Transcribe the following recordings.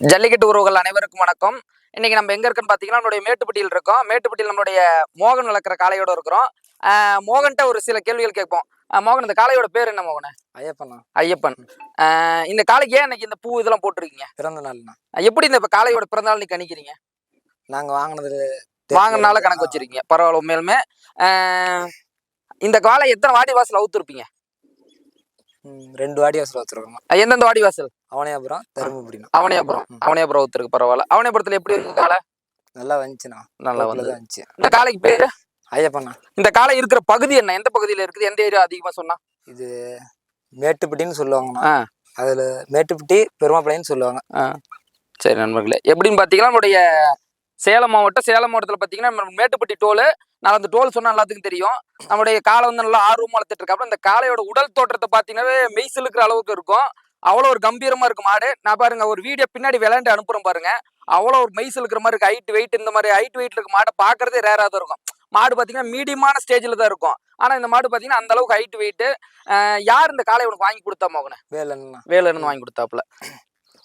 ஜல்லிக்கட்டு உறவுகள் அனைவருக்கும் வணக்கம். இன்னைக்கு நம்ம எங்க இருக்குன்னு பாத்தீங்கன்னா நம்மளுடைய மேட்டுப்பட்டியில் இருக்கோம். மேட்டுப்பட்டியில் நம்மளுடைய மோகன் வளர்க்குற காளையோட இருக்கிறோம். ஆஹ் மோகன்கிட்ட ஒரு சில கேள்விகள் கேட்போம். மோகன் இந்த காளையோட பேர் என்ன மோகன்? ஐயப்பன். ஆஹ் இந்த காளைக்கு ஏன் இன்னைக்கு இந்த பூ இதெல்லாம் போட்டிருக்கீங்க? பிறந்த நாள்ண்ணா. எப்படி இந்த இப்ப காளையோட பிறந்தநாள் நீ கணிக்கிறீங்க நாங்க வாங்கினது வாங்கினால கணக்கு வச்சிருக்கீங்க. பரவாயில்ல உண்மையிலுமே. இந்த காளை எத்தனை வாடி வாசல் அவுத்துருப்பீங்க? ரெண்டு வாடி அவசரம் வச்சிருக்கோம் எந்தெந்த வாடி வாசல்? அவனையாபுரம் தருமபுரிண்ணா அவனியாபுரம். அவனியாபுரம் அவுத்துருக்கு பரவாயில்ல. அவனியாபுரத்துல எப்படி இருக்கு காளை நல்லா வந்துச்சுண்ணா. நல்லா வந்து வந்துச்சு. இந்த காளைக்கு பேரு? ஐயப்பண்ணா. இந்த காளை இருக்கிற பகுதி என்ன? எந்த பகுதியில இருக்குது? எந்த ஏரியா அதிகமா சொன்னா? இது மேட்டுப்பட்டின்னு சொல்லுவாங்கண்ணா. அதுல மேட்டுப்பட்டி பெருமாப்பளைன்னு சொல்லுவாங்க. சரி நண்பர்களே எப்படின்னு பார்த்தீங்கன்னா நம்முடைய சேலம் மாவட்டம் சேலம் மாவட்டத்தில் பார்த்தீங்கன்னா மேட்டுப்பட்டி டோல் நான் அந்த டோல் சொன்னா எல்லாத்துக்கும் தெரியும். நம்முடைய காலை வந்து நல்லா ஆர்வம் வளர்த்துட்டு இருக்காப்புல. இந்த காளையோட உடல் தோற்றத்தை பார்த்தீங்கன்னாவே மெய் சிலுக்கிற அளவுக்கு இருக்கும். அவ்வளோ ஒரு கம்பீரமா இருக்கு மாடு நான் பாருங்க ஒரு வீடியோ பின்னாடி விளையாண்டு அனுப்புறேன் பாருங்க. அவ்வளோ ஒரு மெய் சிலுக்கிற மாதிரி இருக்கு ஹைட் வெயிட் இந்த மாதிரி ஹைட் வெயிட் இருக்க மாடை பார்க்கறதே ரேராக தான் இருக்கும். மாடு பார்த்தீங்கன்னா மீடியமான ஸ்டேஜில் தான் இருக்கும். ஆனால் இந்த மாடு பார்த்தீங்கன்னா அந்த அளவுக்கு ஹைட் வெயிட் யார் இந்த காளை உனக்கு வாங்கி கொடுத்தா மகனே வேலைண்ணா. வேலைன்னு வாங்கி கொடுத்தாப்புல.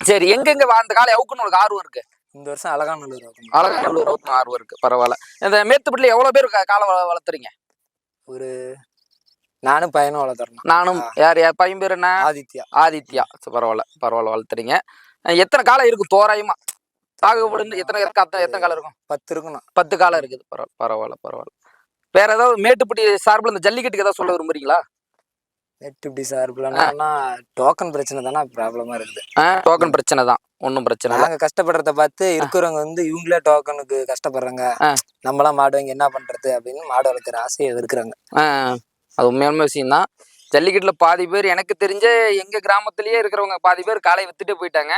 சரி எங்கெங்க அந்த காலை அவுக்குன்னு உனக்கு ஆர்வம் இருக்கு? இந்த வருஷம் அழகான நல்லூர் இருக்கும் அழகான அவுக்குன்னு ஆர்வம் இருக்கு. பரவாயில்ல. இந்த மேத்துப்பட்டில எவ்வளவு பேர் கா- காளை வள- வளர்த்துறீங்க? ஒரு நானும் பையனும் வளர்த்துறேன் நானும் யார் யார்? பையன் பேர் என்ன? ஆதித்யா. ஆதித்யா. பரவாயில்ல பரவாயில்ல வளர்த்துறீங்க. எத்தனை காலம் இருக்கும் தோராயமா? பாகுபடு எத்தனை எத்தனை எத்தனை காலம் இருக்கும்? பத்து இருக்குண்ணா பத்து காலம் இருக்குது. பரவாயில்ல பரவாயில்ல பரவாயில்ல. வேற ஏதாவது மேட்டுப்பட்டி சார்பில் இந்த ஜல்லிக்கட்டுக்கு ஏதாவது சொல்ல விரும்புறீங்களா? மேட்டுப்பட்டி சார்பில்னா டோக்கன் பிரச்சனை தானே? ப்ராப்ளமா இருக்குது. டோக்கன் பிரச்சனை தான். ஒன்றும் பிரச்சனை இல்லை. நாங்க கஷ்டப்படுறத பார்த்து இருக்கிறவங்க வந்து இவங்களே டோக்கனுக்கு கஷ்டப்படுறாங்க. நம்மளாம் மாடு வாங்கி என்ன பண்றது அப்படின்னு மாடு வளர்க்குற ஆசையை இருக்கிறாங்க அது உண்மையான விஷயம் தான். ஜல்லிக்கட்டுல பாதி பேர் எனக்கு தெரிஞ்ச எங்க கிராமத்திலேயே இருக்கிறவங்க பாதி பேர் காலை வித்துட்டு போயிட்டாங்க.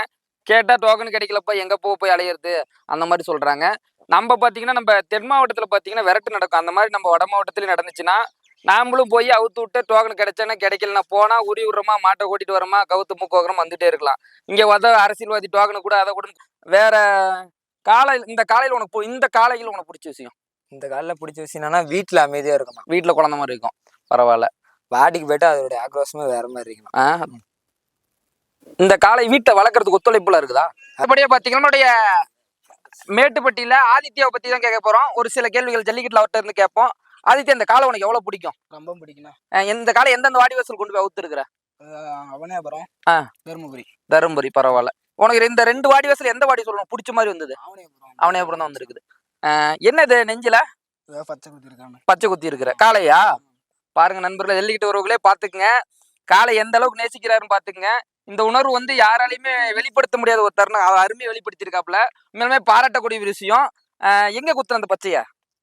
கேட்டா டோக்கன் கிடைக்கலப்பா எங்க போ போய் அலையிறது? அந்த மாதிரி சொல்றாங்க. நம்ம பாத்தீங்கன்னா நம்ம தென் மாவட்டத்துல பாத்தீங்கன்னா விரட்டு நடக்கும். அந்த மாதிரி நம்ம வட மாவட்டத்திலயும் நடந்துச்சுன்னா நாமளும் போய் அவுத்து விட்டு டோக்கன் கிடைச்சானா கிடைக்கலனா போனா உரி விடுறோமா மாட்டை கூட்டிட்டு வரோமா கவுத்து முக்கோகரம் வந்துட்டே இருக்கலாம். இங்க வத அரசியல்வாதி டோக்கனு கூட அதை கூட வேற காலை இந்த காலையில உனக்கு இந்த காலையில் உனக்கு பிடிச்ச விஷயம்? இந்த காலில் பிடிச்ச விஷயம் என்னன்னா வீட்டுல அமைதியா இருக்கணும். வீட்டுல குழந்த மாதிரி இருக்கும். பரவாயில்ல. வாடிக்கு போயிட்டு அதோட ஆக்ரோஷமே வேற மாதிரி இருக்கணும். இந்த காளை வீட்டை வளர்க்கறதுக்கு ஒத்துழைப்புல இருக்குதா? அப்படியே பாத்தீங்கன்னா நம்மளுடைய மேட்டுப்பட்டியில ஆதித்யாவை பத்தி தான் கேட்க போறோம். ஒரு சில கேள்விகள் ஜல்லிக்கட்டுல அவர்கிட்ட இருந்து கேட்போம். ஆதித்யா இந்த காளை உனக்கு எவ்வளவு பிடிக்கும்? ரொம்ப பிடிக்கணும் அஹ் இந்த காளை எந்தெந்த வாடி வாசல் கொண்டு போய் அவுத்துருக்குற? அவனேபுரம். தருமபுரி. தருமபுரி பரவாயில்ல. உனக்கு இந்த ரெண்டு வாடி வாசல் எந்த வாடி சொல்லணும் பிடிச்ச மாதிரி வந்தது? அவனேபுரம் அவனே அப்புறம் தான் வந்திருக்குது. என்னது நெஞ்சில? பச்சை குத்தி இருக்காங்க பச்சை குத்தி இருக்கிற. காளையா? பாருங்க நண்பர்களே ஜல்லிக்கட்டு உறவுகளே பாத்துக்குங்க. காளை எந்த அளவுக்கு நேசிக்கிறாருன்னு பாத்துக்குங்க. இந்த உணர்வு வந்து யாராலையுமே வெளிப்படுத்த முடியாத ஒரு தருணம் அவர் அருமையை வெளிப்படுத்தியிருக்காப்புல உண்மையிலுமே பாராட்டக்கூடிய விஷயம். எங்க குத்துற அந்த பச்சைய?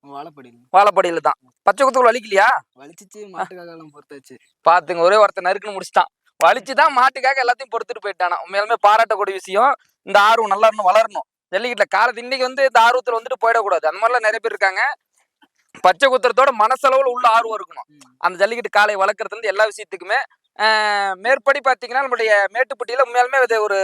வாழைப்படி வாழைப்படியில தான். பச்சை குத்துக்குள்ள வலிக்கலையா? வலிச்சிச்சு மாட்டுக்காக பொறுத்தாச்சு. பாத்துங்க ஒரே ஒருத்தர் நறுக்குன்னு முடிச்சிட்டான். வலிச்சுதான் மாட்டுக்காக எல்லாத்தையும் பொறுத்துட்டு போயிட்டானா. உண்மையாலுமே பாராட்டக்கூடிய விஷயம் இந்த ஆர்வம் நல்லா இன்னும் வளரணும். ஜல்லிக்கட்டுல காலத்து இன்னைக்கு வந்து இந்த ஆர்வத்துல வந்துட்டு போயிடக்கூடாது. அந்த மாதிரிலாம் நிறைய பேர் இருக்காங்க. பச்சை குத்துறதோட மனசளவுல உள்ள ஆர்வம் இருக்கணும். அந்த ஜல்லிக்கட்டு காலை வளர்க்கறதுல இருந்து எல்லா விஷயத்துக்குமே மேற்படி பாத்தீங்கன்னா நம்மளுடைய மேட்டுப்பட்டியில உண்மையாலுமே இது ஒரு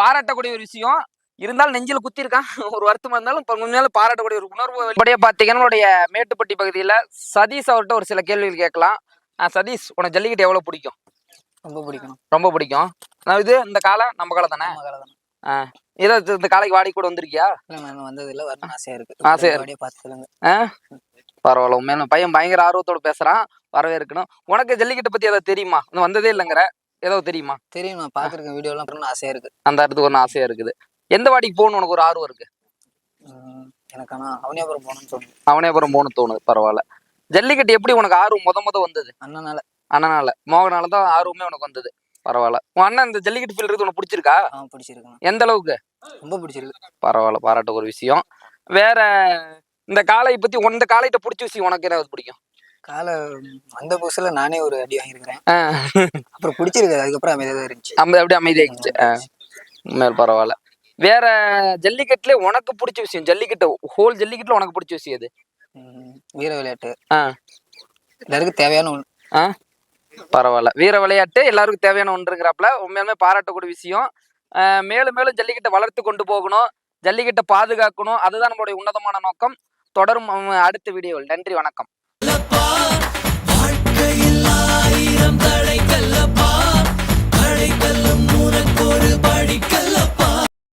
பாராட்டக்கூடிய ஒரு விஷயம். இருந்தாலும் நெஞ்சில் குத்திருக்கான் ஒரு வருத்தமா இருந்தாலும் இப்ப உண்மையாலும் பாராட்டக்கூடிய ஒரு உணர்வு இப்படியே பாத்தீங்கன்னா நம்மளுடைய மேட்டுப்பட்டி பகுதியில சதீஷ் அவர்கிட்ட ஒரு சில கேள்விகள் கேட்கலாம். சதீஷ் உனக்கு ஜல்லிக்கட்டு எவ்வளவு பிடிக்கும்? ரொம்ப பிடிக்கணும். ரொம்ப பிடிக்கும். இது இந்த காலை நம்ம காலை தானே? தானே. இதை இந்த காலைக்கு வாடி கூட வந்திருக்கியா? இல்லை நான் வந்தது இல்லை வரணும் ஆசையா இருக்கு. ஆசையா இருக்கு. அப்படியே பார்த்து சொல்லுங்க. பரவாயில்ல. உண்மையான பையன் பயங்கர ஆர்வத்தோட பேசுறான். வரவேற்கணும். உனக்கு ஜல்லிக்கட்டு பத்தி ஏதாவது தெரியுமா? வந்ததே இல்லைங்கிற. ஏதோ தெரியுமா? தெரியும் நான் பார்த்துருக்கேன் வீடியோ எல்லாம் ஆசையா இருக்கு. அந்த இடத்துக்கு ஒன்று ஆசையா இருக்குது. எந்த வாடிக்கு போகணும்னு உனக்கு ஒரு ஆர்வம் இருக்கு? எனக்கு ஆனா அவனியாபுரம் போகணும்னு தோணுது. அவனே அப்புறம் போகணும் தோணுது பரவாயில்ல. ஜல்லிக்கட்டு எப்படி உனக்கு ஆர்வம் முத முத வந்தது? அண்ணனால. அண்ணனால. மோகனால தான் ஆர்வமே உனக்கு வந்தது. பரவாயில்ல. உன் அண்ணன் இந்த ஜல்லிக்கட்டு ஃபீல்டு உனக்கு பிடிச்சிருக்கா? அவன் பிடிச்சிருக்கணும் எந்த அளவுக்கு? ரொம்ப பிடிச்சிருக்கு. பரவாயில்ல பாராட்ட ஒரு விஷயம். வேற இந்த காளை பத்தி உன் இந்த காளைகிட்ட பிடிச்ச விஷயம் உனக்கு ஏதாவது பிடிக்கும்? காலை வந்த புதுசுல நானே ஒரு அடி வாங்கியிருக்கிறேன். அப்புறம் பிடிச்சிருக்கு அதுக்கப்புறம் அமைதியாக இருந்துச்சு. அம்ம அப்படியே அமைதியாகிடுச்சு மேல் பரவாயில்ல. வேற ஜல்லிக்கட்டுல உனக்கு பிடிச்ச விஷயம் ஜல்லிக்கட்டு ஹோல் ஜல்லிக்கட்டுல உனக்கு பிடிச்ச விஷயம் எது? வீர விளையாட்டு. ஆ. எல்லாருக்கும் தேவையான ஒன்று ஆ? பரவாயில்ல. வீர விளையாட்டு எல்லாருக்கும் தேவையான ஒன்றுங்கிறாப்புல. உண்மையாலுமே பாராட்டக்கூடிய விஷயம். மேலும் மேலும் ஜல்லிக்கட்டை வளர்த்து கொண்டு போகணும். ஜல்லிக்கட்டை பாதுகாக்கணும். அதுதான் நம்மளுடைய உன்னதமான நோக்கம். தொடரும் அடுத்த வீடியோவில். நன்றி வணக்கம். வாழ்க்கையில் ஆயிரம் தடைக்கல்லப்பா தடைக்கல்லும் உனக்கோர்